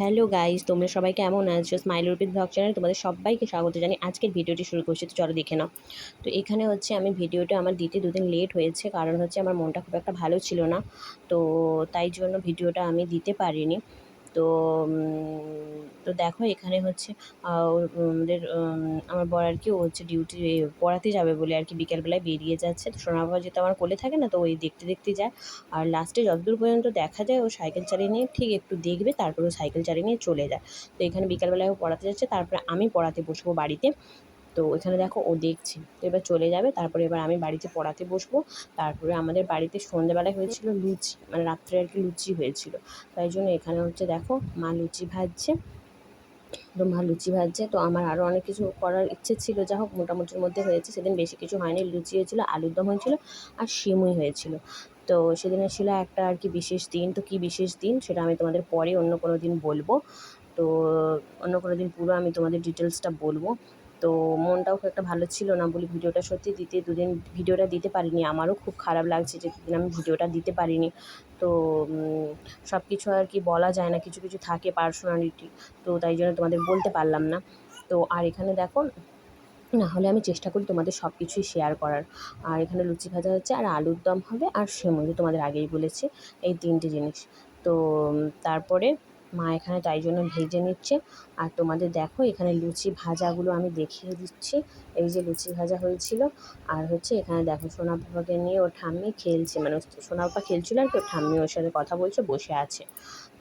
Hello guys, তোমরা সবাই কেমন আছো? স্মাইল রুপিত ব্লগ চ্যানেল তোমাদের সবাইকে স্বাগত জানি আজকের ভিডিওটি শুরু করছি। তো চলো দেখে নাও। তো এখানে হচ্ছে আমি ভিডিওটা আমার দিতে দুদিন লেট হয়েছে, কারণ হচ্ছে আমার মনটা খুব একটা ভালো ছিল না। তো তাই জন্য ভিডিওটা আমি দিতে পারিনি। তো তো দেখো এখানে হচ্ছে আমাদের আমার বর আর কি ও হচ্ছে ডিউটি পড়াতে যাবে বলে আর কি বিকেলবেলায় বেরিয়ে যাচ্ছে। তো সোনা বাবা যেহেতু আমার কোলে থাকে না, তো ওই দেখতে দেখতে যায়। আর লাস্টে যতদূর পর্যন্ত দেখা যায় ও সাইকেল চালিয়ে নিয়ে ঠিক একটু দেখবে, তারপরে ও সাইকেল চালিয়ে নিয়ে চলে যায়। তো এখানে বিকালবেলায় ও পড়াতে যাচ্ছে, তারপরে আমি পড়াতে বসবো বাড়িতে। তো এখানে দেখো ও দেখছে। তো এবার চলে যাবে, তারপরে এবার আমি বাড়িতে পড়াতে বসবো। তারপরে আমাদের বাড়িতে সন্ধ্যেবেলায় হয়েছিল লুচি মানে রাত্রে আর কি লুচি হয়েছিল। তাই জন্য এখানে হচ্ছে দেখো মা লুচি ভাজছে। তো মা লুচি ভাজছে। তো আমার আরও অনেক কিছু করার ইচ্ছে ছিল। যা হোক, মোটামুটির মধ্যে হয়েছে। সেদিন বেশি কিছু হয়নি। লুচি হয়েছিল, আলুর দম হয়েছিল আর সিমুই হয়েছিল। তো সেদিনে ছিল একটা আর কি বিশেষ দিন। তো কী বিশেষ দিন? সেটা আমি তোমাদের পরে অন্য কোনো দিন বলব। তো অন্য কোনো দিন পুরো আমি তোমাদের ডিটেলসটা বলব। তো মনটাও খুব একটা ভালো ছিল না বলি ভিডিওটা সত্যি দিতে, দুদিন ভিডিওটা দিতে পারিনি। আমারও খুব খারাপ লাগছে যে দুদিন আমি ভিডিওটা দিতে পারিনি। তো সব কিছু আর কি বলা যায় না, কিছু কিছু থাকে পার্সোনালিটি তো তাই জন্য তোমাদের বলতে পারলাম না। তো আর এখানে দেখো, না হলে আমি চেষ্টা করি তোমাদের সব কিছুই শেয়ার করার। আর এখানে লুচি ভাজা হচ্ছে, আর আলুর দম হবে, আর সেমই তোমাদের আগেই বলেছি, এই তিনটে জিনিস। তো তারপরে মা এখানে তাই জন্য ভেজে নিচ্ছে। আর তোমাদের দেখো, এখানে লুচি ভাজাগুলো আমি দেখিয়ে দিচ্ছি। এই যে লুচি ভাজা হয়েছিল, আর হচ্ছে এখানে দেখো সোনা পাপাকে নিয়ে ও ঠাম্মি খেলছে। মানে সোনা পাপা খেলছিল আর কি ওর ঠাম্মি ওর সাথে কথা বলছে, বসে আছে।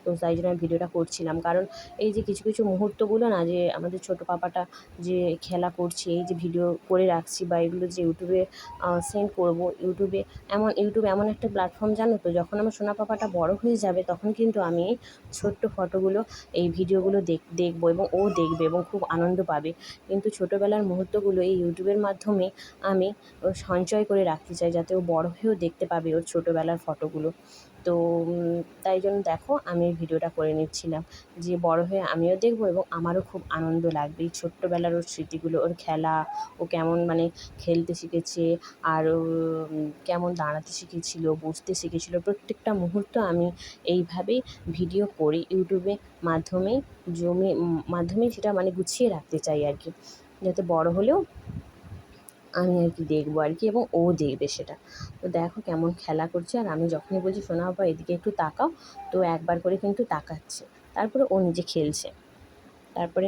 তো তাই জন্য আমি ভিডিওটা করছিলাম। কারণ এই যে কিছু কিছু মুহূর্তগুলো না যে আমাদের ছোটো পাপাটা যে খেলা করছে, এই যে ভিডিও করে রাখছি বা এগুলো যে ইউটিউবে সেন্ড করব ইউটিউবে, এমন, ইউটিউব এমন একটা প্ল্যাটফর্ম জানো তো, যখন আমার সোনা পাপাটা বড় হয়ে যাবে তখন কিন্তু আমি ছোট্ট ফটোগুলো, এই ভিডিওগুলো দেখ, দেখব এবং ও দেখবে এবং খুব আনন্দ পাবে। কিন্তু ছোটোবেলার মুহূর্তগুলো এই ইউটিউবের মাধ্যমে আমি সঞ্চয় করে রাখতে চাই যাতে ও বড় হয়েও দেখতে পাবে ওর ছোটোবেলার ফটোগুলো। তো তাই জন্য দেখো আমি ভিডিওটা করে নিচ্ছিলাম যে বড় হয়ে আমিও দেখব এবং আমারও খুব আনন্দ লাগবে। এই ছোট্টবেলার ওর স্মৃতিগুলো, ওর খেলা, ও কেমন মানে খেলতে শিখেছে আর কেমন দাঁড়াতে শিখেছিল, বসতে শিখেছিল। প্রত্যেকটা মুহূর্ত আমি এইভাবেই ভিডিও করি ইউটিউবে মাধ্যমে জমে মাধ্যমে সেটা মানে গুছিয়ে রাখতে চাই আর কি। যাতে বড় হলেও আমি আর কি দেখব আর কি এবং ও দেখবে সেটা। তো দেখো কেমন খেলা করছে আর আমি যখনই বলছি, সোনা বাবা, এদিকে একটু তাকাও। তো একবার করে কিন্তু তাকাচ্ছে। তারপরে ও নিজে খেলছে। তারপরে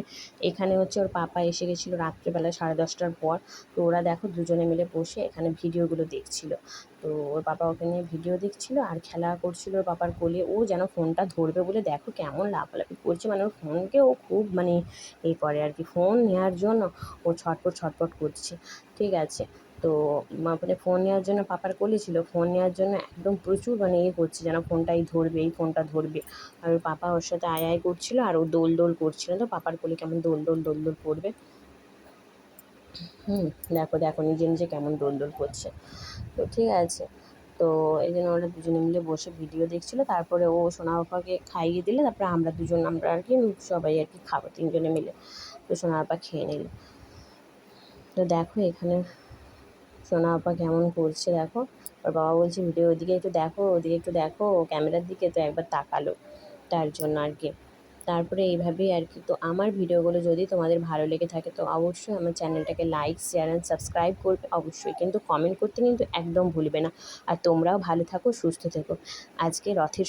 এখানে হচ্ছে ওর পাপা এসে গেছিল রাত্রেবেলা সাড়ে দশটার পর। তো ওরা দেখো দুজনে মিলে বসে এখানে ভিডিওগুলো দেখছিল। তো ওর পাপা ওকে নিয়ে ভিডিও দেখছিল আর খেলা করছিল ওর পাপার কোলে। ও যেন ফোনটা ধরবে বলে দেখো কেমন লাফালাফি করছে। মানে ওর ফোনকে ও খুব মানে এ করে আর কি। ফোন নেওয়ার জন্য ও ছটপট ছটপট করছে। ঠিক আছে। তো মানে ফোন নেওয়ার জন্য পাপার কোলে ছিল, ফোন নেওয়ার জন্য একদম প্রচুর মানে ইয়ে করছে, যেন ফোনটাই ধরবে, এই ফোনটা ধরবে। আর ওর পাপা ওর সাথে আয় আয় করছিল, আর ও দোল দোল করছিল। তো পাপার কোলে কেমন দোল দোল দোল দোল করবে। হুম, দেখো দেখো, নিজে নিজে কেমন দোল দোল করছে। তো ঠিক আছে। তো এই জন্য ওরা দুজনে মিলে বসে ভিডিও দেখছিলো। তারপরে ও সোনা বাবাকে খাইয়ে দিলে, তারপরে আমরা দুজন, আমরা আর কি সবাই আর কি খাব তিনজনে মিলে। তো সোনা বাবা খেয়ে নিল। তো দেখো এখানে সোনা আপা কেমন করছে দেখো? ওর বাবা বলছে, ভিডিও ওদিকে একটু দেখো, ওদিকে একটু দেখো, ও ক্যামেরার দিকে তো একবার তাকালো তার জন্য আর কি। তারপরে এইভাবেই আর কি। তো আমার ভিডিওগুলো যদি তোমাদের ভালো লেগে থাকে, তো অবশ্যই আমার চ্যানেলটাকে লাইক শেয়ার অ্যান্ড সাবস্ক্রাইব করবে অবশ্যই। কিন্তু কমেন্ট করতে কিন্তু একদম ভুলবে না। আর তোমরাও ভালো থাকো, সুস্থ থেকো। আজকে রথের